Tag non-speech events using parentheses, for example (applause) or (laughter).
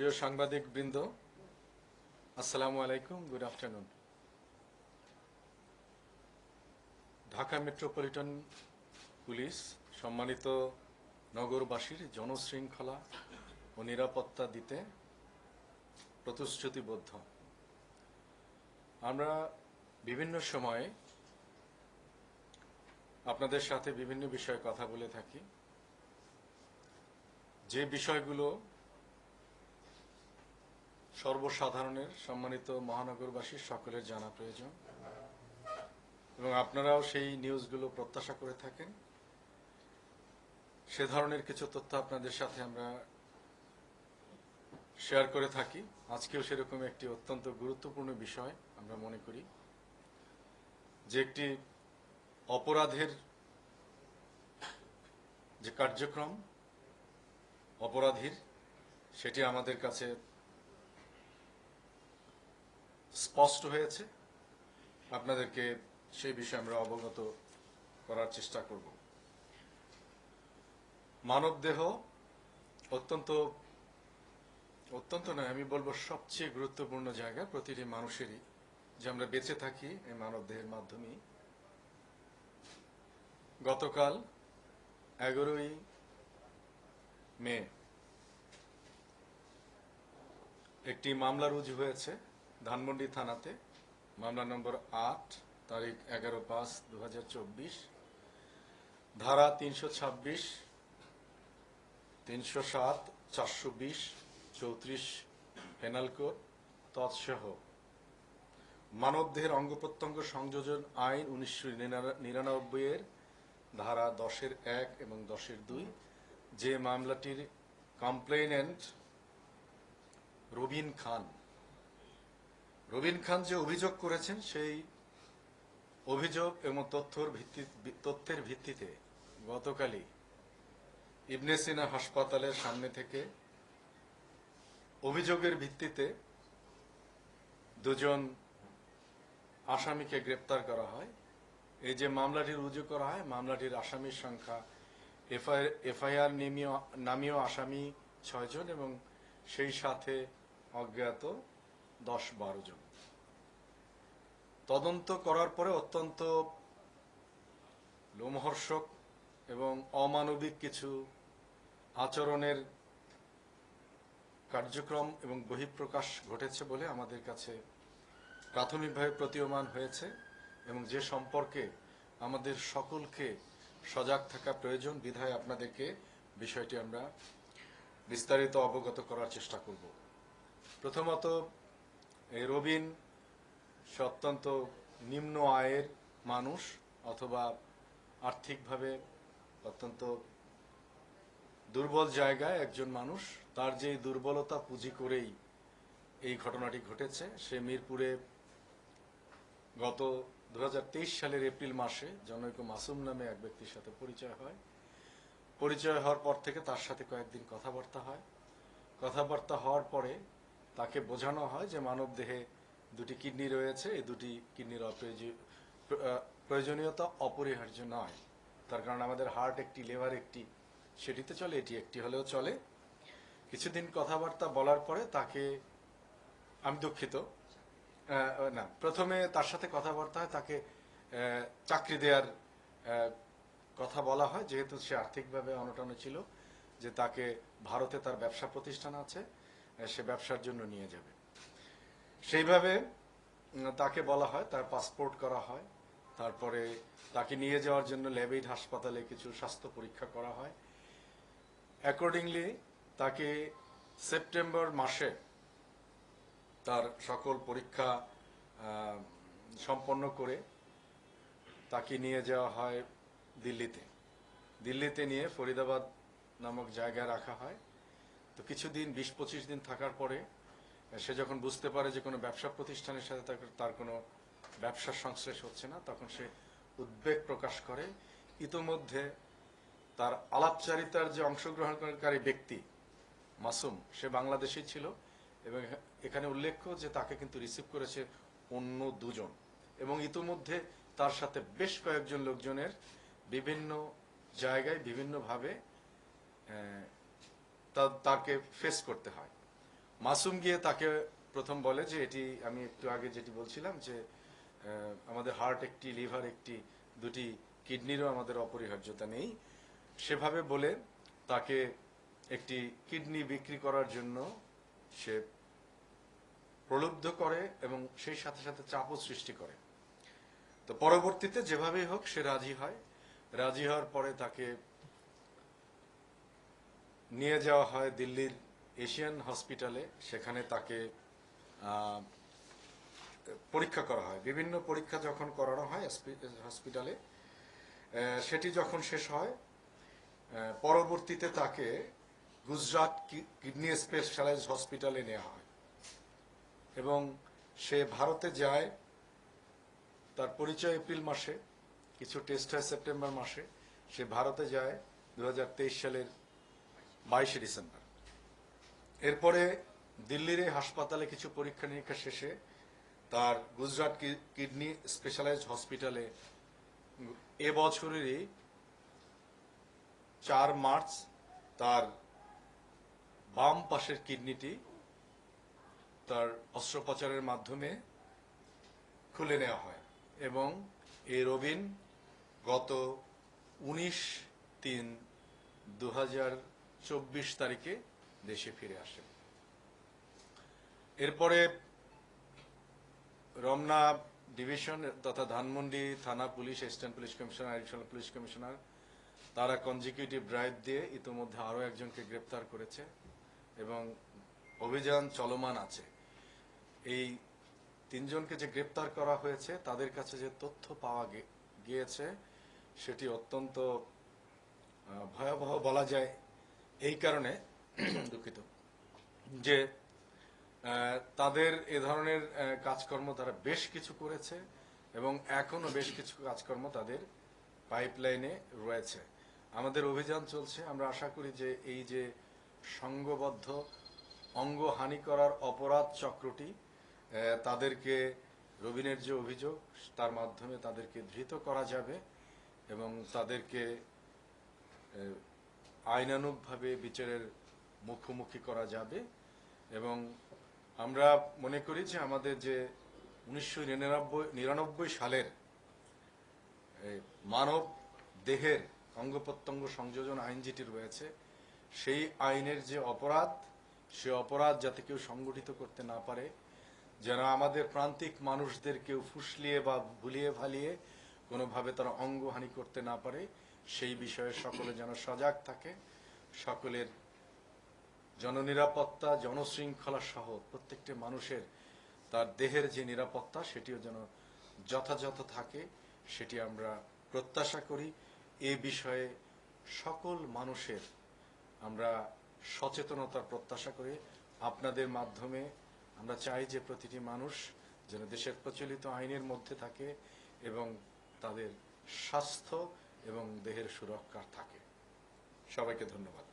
প্রিয় সাংবাদিক বৃন্দ আসসালামু আলাইকুম, good afternoon. Dhaka metropolitan police সম্মানিত নগরবাসীর জনশৃঙ্খলা ও নিরাপত্তা দিতে প্রতিশ্রুতিবদ্ধ। আমরা বিভিন্ন সময়ে আপনাদের সাথে বিভিন্ন বিষয়ে কথা বলে থাকি। যে বিষয়গুলো সর্বসাধারণের সম্মানিত মহানগরবাসীর সকলের জানা প্রয়োজন। এবং আপনারাও সেই নিউজগুলো প্রত্যাশা করে থাকেন। সে ধরনের কিছু তথ্য আপনাদের সাথে আমরা শেয়ার করে থাকি। আজকেও সেরকম একটি অত্যন্ত গুরুত্বপূর্ণ বিষয় আমরা মনে করি, যে একটি অপরাধের যে কার্যক্রম, অপরাধীর, সেটি আমাদের কাছে স্পষ্ট হয়েছে। আপনাদেরকে সেই বিষয়ে আমরা অবগত করার চেষ্টা করব। মানবদেহ অত্যন্ত অত্যন্ত নয়, আমি বলব সবচেয়ে গুরুত্বপূর্ণ জায়গা প্রতিটি মানুষেরই। যে আমরা বেঁচে থাকি এই মানবদেহের মাধ্যমেই। গতকাল এগারোই মে একটি মামলা রুজু হয়েছে। ধানমন্ডি থানাতে, মামলা নম্বর আট, তারিখ এগারো পাঁচ দু ধারা তিনশো ছাব্বিশ, তিনশো সাত, চারশো বিশ, চৌত্রিশ পেনাল কোড তৎসহ। মানবদেহের অঙ্গ প্রত্যঙ্গ সংযোজন আইন উনিশশো নিরানব্বই এর ধারা দশের এক এবং দশের দুই, যে মামলাটির কমপ্লেনেন্ট রবিন খান। রবিন খান যে অভিযোগ করেছেন, সেই অভিযোগ এবং তথ্যর ভিত্তি, তথ্যের ভিত্তিতে গতকালই ইবনে সিনা হাসপাতালের সামনে থেকে অভিযোগের ভিত্তিতে দুজন আসামিকে গ্রেপ্তার করা হয়। এই যে মামলাটি রুজু করা হয়, মামলাটির আসামির সংখ্যা এফআইআর নামীয় আসামি ছয়জন এবং সেই সাথে অজ্ঞাত দশ বারো জন। তদন্ত করার পরে অত্যন্ত লোমহর্ষক এবং অমানবিক কিছু আচরণের কার্যক্রম এবং বহিঃপ্রকাশ ঘটেছে বলে আমাদের কাছে প্রাথমিকভাবে প্রতীয়মান হয়েছে এবং যে সম্পর্কে আমাদের সকলকে সজাগ থাকা প্রয়োজন, বিধায় আপনাদেরকে বিষয়টি আমরা বিস্তারিত অবগত করার চেষ্টা করব। প্রথমত রবিন সে অত্যন্ত নিম্ন আয়ের মানুষ অথবা আর্থিকভাবে অত্যন্ত দুর্বল জায়গায় একজন মানুষ। তার যে দুর্বলতা পুঁজি করেই এই ঘটনাটি ঘটেছে, সে মিরপুরে গত দুহাজার তেইশ সালের এপ্রিল মাসে জনৈক মাসুম নামে এক ব্যক্তির সাথে পরিচয় হয়। পরিচয় হওয়ার পর থেকে তার সাথে কয়েকদিন কথাবার্তা হয়। কথাবার্তা হওয়ার পরে তাকে বোঝানো হয় যে মানব দেহে দুটি কিডনি রয়েছে, এই দুটি কিডনির প্রয়োজনীয়তা অপরিহার্য নয়। তার কারণ আমাদের হার্ট একটি, লেভার একটি, সেটিতে চলে, এটি একটি হলেও চলে। কিছুদিন কথাবার্তা বলার পরে তাকে, আমি দুঃখিত না, প্রথমে তার সাথে কথাবার্তা হয়, তাকে চাকরি দেওয়ার কথা বলা হয়, যেহেতু সে আর্থিকভাবে অনটনে ছিল, যে তাকে ভারতে তার ব্যবসা প্রতিষ্ঠান আছে সে ব্যবসার জন্য নিয়ে যাবে। সেইভাবে তাকে বলা হয়, তার পাসপোর্ট করা হয়, তারপরে তাকে নিয়ে যাওয়ার জন্য লেবেইড হাসপাতালে কিছু স্বাস্থ্য পরীক্ষা করা হয়। অ্যাকর্ডিংলি তাকে সেপ্টেম্বর মাসে তার সকল পরীক্ষা সম্পন্ন করে তাকে নিয়ে যাওয়া হয় দিল্লিতে। দিল্লিতে নিয়ে ফরিদাবাদ নামক জায়গায় রাখা হয়। তো কিছুদিন, বিশ পঁচিশ দিন থাকার পরে সে যখন বুঝতে পারে যে কোনো ব্যবসা প্রতিষ্ঠানের সাথে তার কোনো ব্যবসার সংশ্লেষ হচ্ছে না, তখন সে উদ্বেগ প্রকাশ করে। ইতোমধ্যে তার আলাপচারিতার যে অংশগ্রহণকারী ব্যক্তি মাসুম, সে বাংলাদেশি ছিল এবং এখানে উল্লেখ্য যে তাকে কিন্তু রিসিভ করেছে অন্য দুজন এবং ইতোমধ্যে তার সাথে বেশ কয়েকজন লোকজনের বিভিন্ন জায়গায় বিভিন্নভাবে তাকে ফেস করতে হয়। মাসুম গিয়ে তাকে প্রথম বলে যে এটি, আমি একটু আগে যেটি বলছিলাম যে আমাদের হার্ট একটি, লিভার একটি, দুটি কিডনিরও আমাদের অপরিহার্যতা নেই। সেভাবে বলে তাকে একটি কিডনি বিক্রি করার জন্য সে প্রলুব্ধ করে এবং সেই সাথে সাথে চাপও সৃষ্টি করে। তো পরবর্তীতে যেভাবেই হোক সে রাজি হয়। রাজি হওয়ার পরে তাকে নিয়ে যাওয়া হয় দিল্লির এশিয়ান হসপিটালে সেখানে তাকে পরীক্ষা করা হয়। বিভিন্ন পরীক্ষা যখন করানো হয় হসপিটালে সেটি যখন শেষ হয় পরবর্তীতে তাকে গুজরাট কিডনি স্পেশালাইজ হসপিটালে নেওয়া হয়। এবং সে ভারতে যায়, তার পরিচয় এপ্রিল মাসে, কিছু টেস্ট হয় সেপ্টেম্বর মাসে, সে ভারতে যায় দু হাজার তেইশ সালের বাইশে ডিসেম্বর। এরপরে দিল্লির এই হাসপাতালে কিছু পরীক্ষা নিরীক্ষা শেষে তার গুজরাট কিডনি স্পেশালাইজড হসপিটালে এ বছরেরই চার মার্চ তার বাম পাশের কিডনিটি তার অস্ত্রোপচারের মাধ্যমে খুলে নেওয়া হয় এবং এই রবিন গত উনিশ তিন দু তারিখে দেশে ফিরে আসেন এরপরে রমনা ডিভিশন তথা ধানমন্ডি থানা police assistant police commissioner additional police commissioner, তারা কনজিকিউটিভ ড্রাইভ দিয়ে ইতোমধ্যে আরও একজনকে গ্রেপ্তার করেছে এবং অভিযান চলমান আছে। এই তিনজনকে যে গ্রেপ্তার করা হয়েছে, তাদের কাছে যে তথ্য পাওয়া গিয়েছে, সেটি অত্যন্ত ভয়াবহ বলা যায়। এই কারণে (clears throat) দুঃখিত। যে তাদের এ ধরনের কাজকর্ম তারা বেশ কিছু করেছে এবং এখনও বেশ কিছু কাজকর্ম তাদের পাইপলাইনে রয়েছে। আমাদের অভিযান চলছে। আমরা আশা করি যে এই যে সংঘবদ্ধ অঙ্গহানি করার অপরাধ চক্রটি তাদেরকে রবিনের যে অভিযোগ, তার মাধ্যমে তাদেরকে ধৃত করা যাবে এবং তাদেরকে আইনানুগভাবে বিচারের মুখোমুখি করা যাবে। এবং আমরা মনে করি যে আমাদের যে উনিশশো নিরানব্বই সালের মানব দেহের অঙ্গ প্রত্যঙ্গ সংযোজন আইন যেটি রয়েছে, সেই আইনের যে অপরাধ, সে অপরাধ যাতে কেউ সংগঠিত করতে না পারে, যেন আমাদের প্রান্তিক মানুষদের কেউ ফুসলিয়ে বা ভুলিয়ে ভালিয়ে কোনোভাবে তারা অঙ্গহানি করতে না পারে, সেই বিষয়ে সকলে যেন সজাগ থাকে, সকলের জননিরাপত্তা, জনশৃঙ্খলা সহ প্রত্যেকটি মানুষের তার দেহের যে নিরাপত্তা, সেটিও যেন যথাযথ থাকে, সেটি আমরা প্রত্যাশা করি। এ বিষয়ে সকল মানুষের আমরা সচেতনতার প্রত্যাশা করি। আপনাদের মাধ্যমে আমরা চাই যে প্রতিটি মানুষ যেন দেশের প্রচলিত আইনের মধ্যে থাকে এবং তাদের স্বাস্থ্য এবং দেহের সুরক্ষা থাকে। সবাইকে ধন্যবাদ।